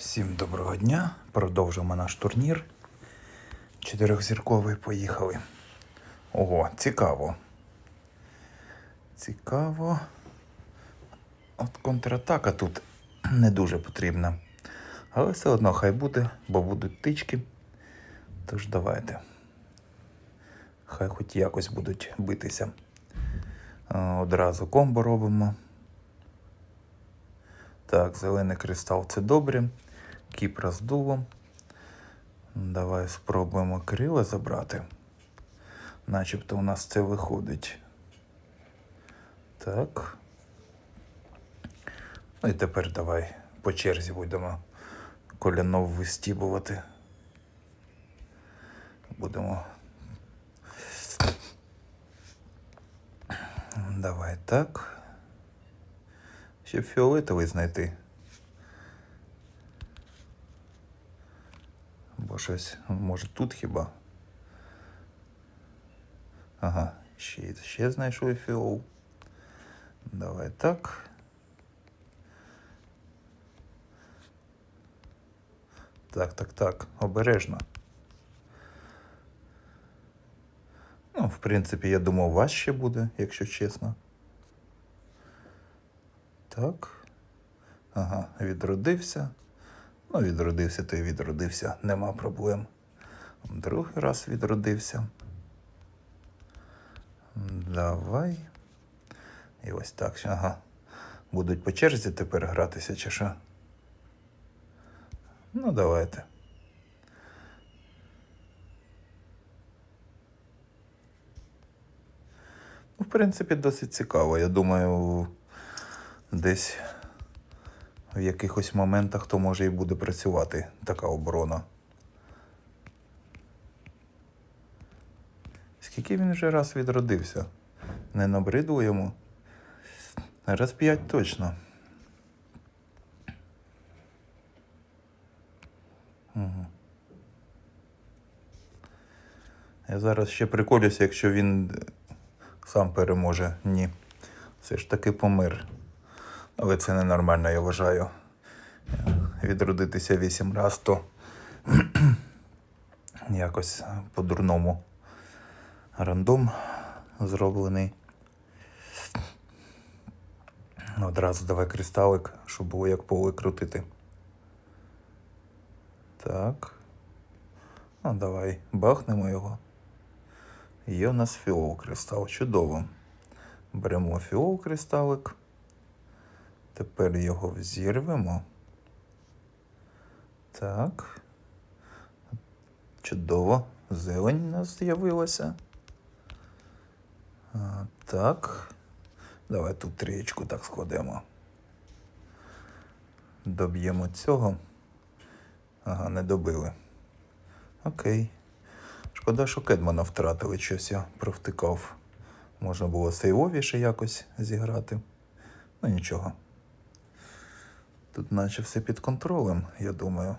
Всім доброго дня. Продовжимо наш турнір. Чотирьохзірковий поїхали. Ого, цікаво. Цікаво. От контратака тут не дуже потрібна. Але все одно хай буде, бо будуть тички. Тож давайте. Хай хоч якось будуть битися. Е, Одразу комбо робимо. Так, зелений кристал це добре. Кіпра з дулом. Давай спробуємо крила забрати. Начебто у нас це виходить. Так. Ну і тепер давай по черзі будемо колянов вистібувати. Будемо. Давай так. Ще фіолетовий знайти. Бо щось, може, тут хіба. Ага, ще, ще знайшов фіол. Давай так. Так, так, так, обережно. Ну, в принципі, я думав, важче буде, якщо чесно. Так. Ага, відродився. Ну, відродився, то й відродився, нема проблем. Другий раз відродився. Давай. І ось так. Ага. Будуть по черзі тепер гратися, чи що? Ну, давайте. Ну, в принципі, досить цікаво. Я думаю, десь в якихось моментах то може і буде працювати така оборона. Скільки він вже раз відродився? Не набридло йому? Раз п'ять точно. Угу. Я зараз ще приколюся, якщо він сам переможе. Ні. Все ж таки помир. Але це ненормально, я вважаю. Відродитися вісім раз, то якось по-дурному рандом зроблений. Одразу давай кристалик, щоб було як поле крутити. Так. Ну, давай бахнемо його. Є у нас фіол кристал. Чудово. Беремо фіол кристалик. Тепер його взірвемо. Так. Чудово. Зелень у нас з'явилася. Так. Давай тут трієчку так складемо. Доб'ємо цього. Ага, не добили. Окей. Шкода, що Кедмана втратили, щось я провтикав. Можна було сейвовіше якось зіграти. Ну нічого. Тут наче все під контролем, я думаю.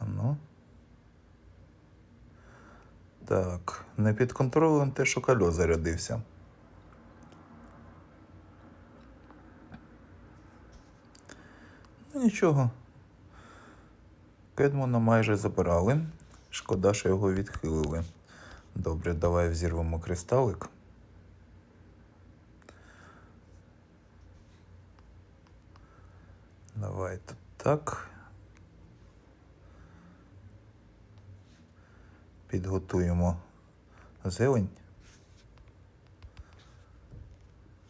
А ну. Так, не під контролем те, що кальо зарядився. Ну нічого. Кедмона майже забирали. Шкода, що його відхилили. Добре, давай взірвемо кристалик. Давай тут так. Підготуємо зелень.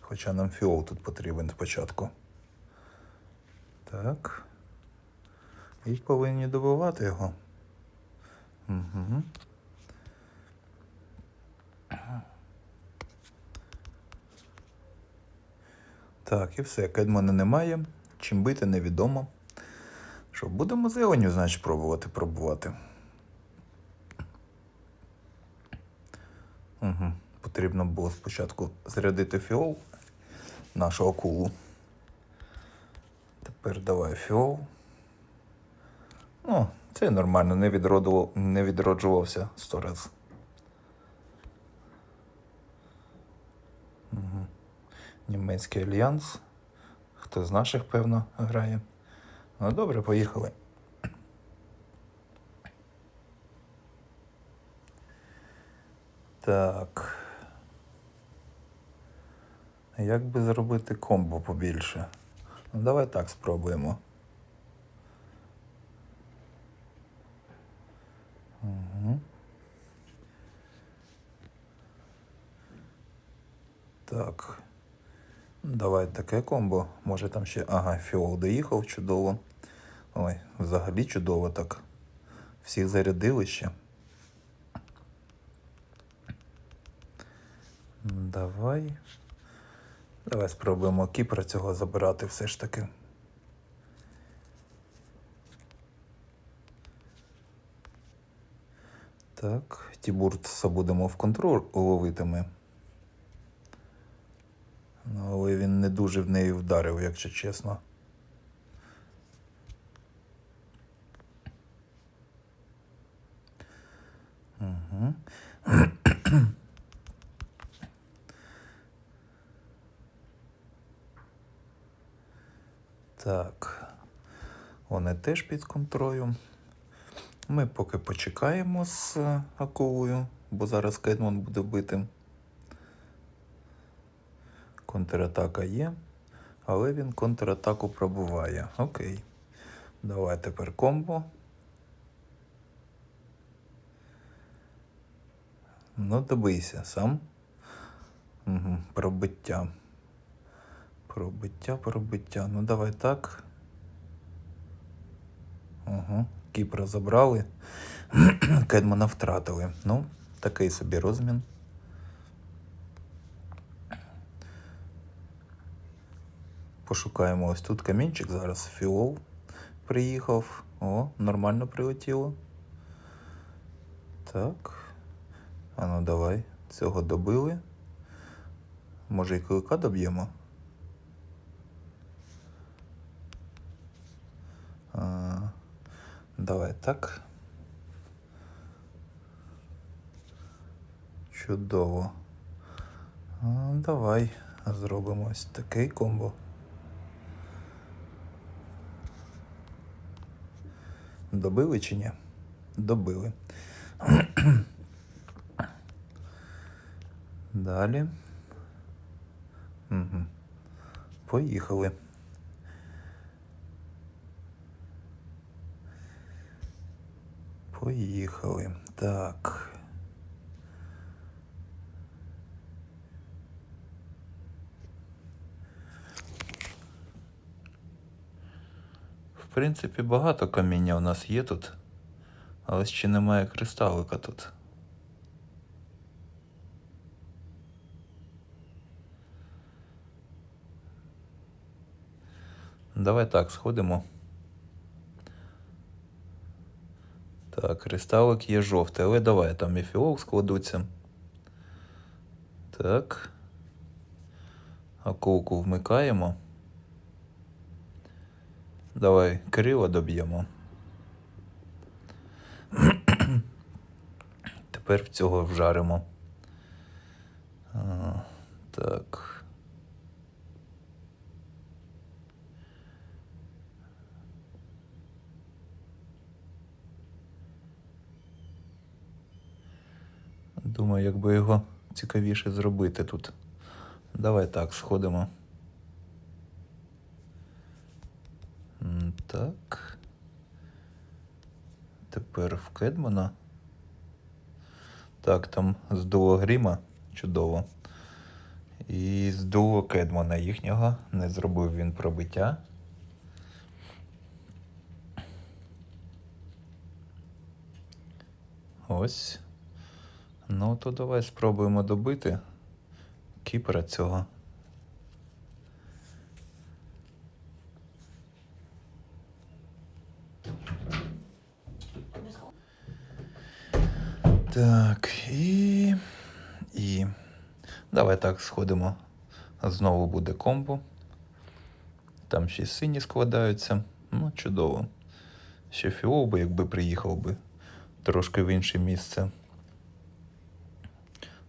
Хоча нам фіол тут потрібен спочатку. Так. І повинні добивати його. Угу. Так, і все. Кедмана немає. Чим бити, невідомо. Що, будемо зеленю, значить, пробувати пробувати. Угу. Потрібно було спочатку зарядити фіол нашу акулу. Тепер давай фіол. Ну, це нормально, не, відродував, не відроджувався сто раз. Угу. Німецький альянс. Хто з наших, певно, грає. Ну добре, поїхали. Так. Як би зробити комбо побільше? Ну, давай так спробуємо. Угу. Так. Давай таке комбо. Може там ще. Ага, фіол доїхав чудово. Ой, взагалі чудово так. Всіх зарядили ще. Давай. Давай спробуємо Кіпра цього забирати все ж таки. Так, Тібуртса будемо в контроль ловити ми. Ну, але він не дуже в неї вдарив, якщо чесно. Так. Вони теж під контролем. Ми поки почекаємо з акулою, бо зараз Кедмон буде битим. Контратака є, але він контратаку пробуває. Окей. Давай тепер комбо. Ну, добийся сам. Угу. Пробиття. Пробиття, пробиття. Ну давай так. Угу. Кіпра забрали. Кедмана втратили. Ну, такий собі розмін. Пошукаємо ось тут камінчик. Зараз фіол приїхав. О, нормально прилетіло. Так. А ну давай. Цього добили. Може і клика доб'ємо? Давай так. Чудово. А, давай зробимо ось такий комбо. Добили чи ні? Добили. Далі. Угу. Поїхали. Поїхали. Так. В принципі, багато каміння у нас є тут, але ще немає кристалика тут. Давай так, сходимо. Так, кристалик є жовтий, але давай там і фіол складуться. Так. Акулку вмикаємо. Давай крила доб'ємо. Тепер в цього вжаримо. А, так. Думаю, як би його цікавіше зробити тут. Давай так, сходимо. Так. Тепер в Кедмана. Так, там здуло гріма. Чудово. І здуло Кедмана їхнього. Не зробив він пробиття. Ось. Ну, то давай спробуємо добити кіпера цього. Так, і. І. Давай так сходимо. Знову буде комбо. Там ще й сині складаються. Ну, чудово. Ще фіол би, якби приїхав би трошки в інше місце.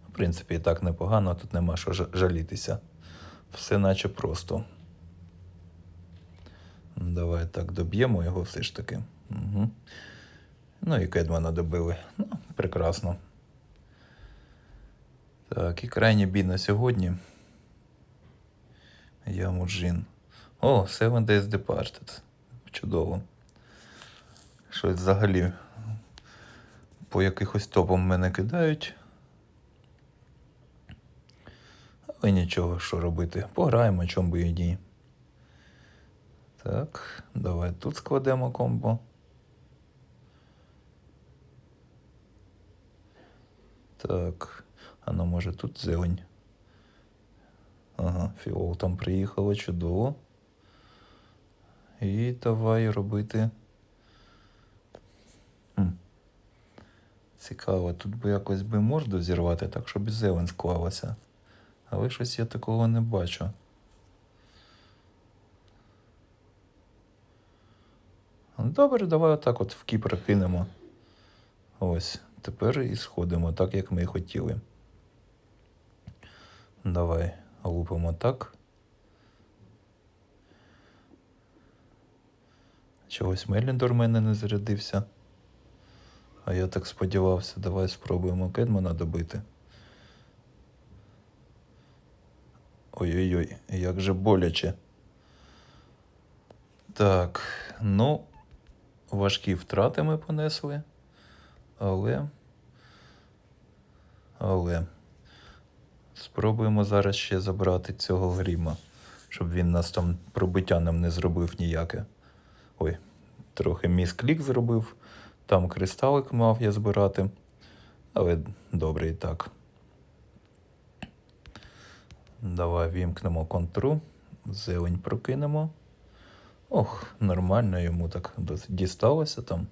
В принципі, і так непогано, тут нема що жалітися. Все наче просто. Давай так доб'ємо його все ж таки. Угу. Ну і Кедмана добили. Ну, прекрасно. Так, і крайній бій на сьогодні. Ямуджин. О, Seven Days Departed. Чудово. Щось взагалі по якихось топам мене кидають. Але нічого, що робити. Пограємо, чом би і ні. Так, давай тут складемо комбо. Так, а ну може тут зелень. Ага, фіол там приїхало, чудово. І давай робити. Хм. Цікаво, тут би якось би морду зірвати, так щоб зелень склалася. Але щось я такого не бачу. Добре, давай отак от в Кіпр кинемо. Ось, тепер і сходимо так, як ми і хотіли. Давай лупимо так. Чогось Меліндор в мене не зарядився. А я так сподівався, давай спробуємо Кедмана добити. Ой-ой-ой, як же боляче. Так, ну, важкі втрати ми понесли. Але. Але. Спробуємо зараз ще забрати цього гріма, щоб він нас там пробиття не зробив ніяке. Ой, трохи міс-клік зробив. Там кристалик мав я збирати. Але добре і так. Давай вімкнемо контру. Зелень прокинемо. Ох, нормально йому так дісталося там.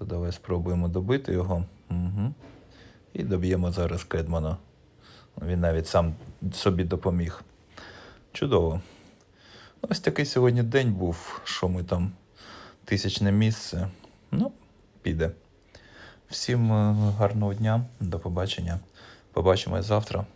То давай спробуємо добити його. Угу. І доб'ємо зараз Кедмана. Він навіть сам собі допоміг. Чудово. Ось такий сьогодні день був, що ми там тисячне місце. Ну, піде. Всім е, гарного дня, до побачення. Побачимось завтра.